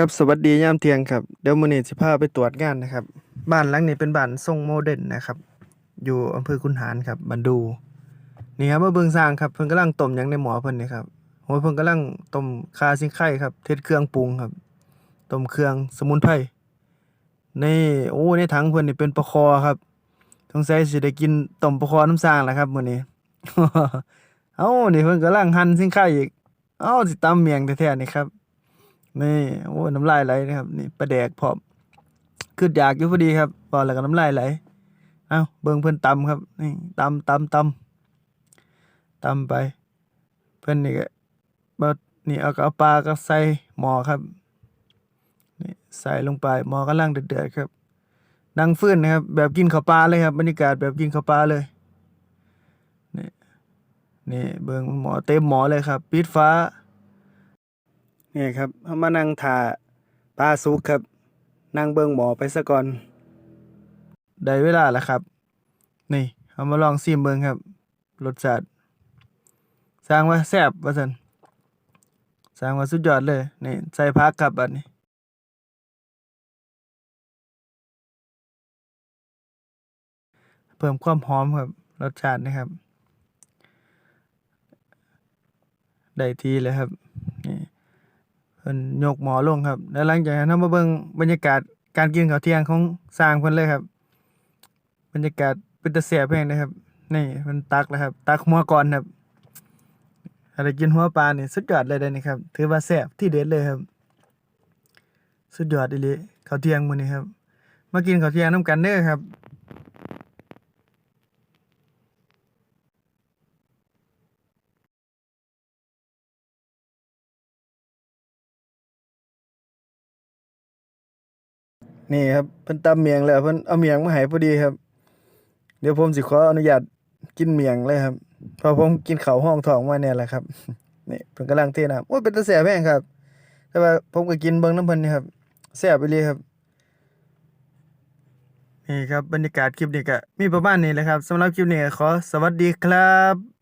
ครับสวัสดียามเที่ยงครับเดี๋ยวมื้อนี้สิพาไปตรวจงานนะครับ บ้านหลังนี้เป็นบ้านทรงโมเดิร์นนะครับ อยู่อำเภอคุนหารครับบันดู นี่ครับมาเบิ่งสร้างครับเพิ่นกำลังต้มหยังในหม้อเพิ่นนี่ครับโอ้ยเพิ่นกำลังต้มคาสิงไข่ครับเทศเครื่องปรุงครับต้มเครื่องสมุนไพรนี่โอ้ในถังเพิ่นนี่เป็นปลาคอครับสงสัยสิได้กินต้มปลาคอน้ำสร้างแหละครับมื้อนี้ เอ้านี่เพิ่นกำลังหั่นสิงไข่อีกเอ้าสิตำเมียงแท้ๆนี่ครับ นี่โอ้น้ำลายไหลนะครับนี่ปลาแดกพร้อมคืออยากอยู่พอดีครับพอแล้วก็น้ำลายไหลเอ้าเบิ่งเพิ่นตำครับนี่ตำตำตำตำไป เพิ่นนี่ก็บนี่เอาก็เอาปลาก็ใส่หมอครับนี่ใส่ลงไปหมอกำลังเดือดๆครับดังฟื้นนะครับ แบบกินข้าวปลาเลยครับบรรยากาศแบบกินข้าวปลาเลยนี่นี่เบิ่งหมอเต็มหมอเลยครับ ปิดฟ้า นี่ครับเฮามานั่งถ่าปลาสุกครับ นั่งเบิ่งหมอไปซะก่อน ได้เวลาแล้วครับ นี่เอามาลองซิมเบิ่งครับ รสชาติสร้างว่าแซ่บว่าซั่นสร้างว่าสุดยอดเลย นี่ใส่ผักครับบัดนี้เพิ่มความหอมครับ รสชาตินะครับ ได้ทีเลยครับ พิ่นยกหมอลงครับ แล้วหลังจากนั้นเรามาเบิ่งบรรยากาศการกินข้าวเที่ยงของสร้างเพิ่นเลยครับ บรรยากาศเป็นตาแซ่บแฮงนะครับ นี่เพิ่นตักแล้วครับ ตักหัวก่อนครับถ้าได้กินหัวปลานี่สุดยอดเลยเด้นี่ครับ ถือว่าแซ่บที่เด็ดเลยครับ สุดยอดอีหลีข้าวเที่ยงมื้อนี้ครับ มากินข้าวเที่ยงนํกันเด้อครับ นี่ครับเพิ่นตำเมียงแล้วเพิ่นเอาเมียงมาให้พอดีครับ เดี๋ยวผมสิขออนุญาตกินเมียงเลยครับพราะผมกินข้าวห้องท้องมาเนี่ยแหละครับนี่เพิ่นกำลังเทน้ำโอ้ยเป็นตาแซ่บแฮงครับ แต่ว่าผมก็กินเบิ่งน้ำเพิ่นนี่ครับแซ่บอีหลีครับนี่ครับบรรยากาศคลิปนี้ก็มีประมาณนี้แหละครับสำหรับคลิปนี้ขอสวัสดีครับ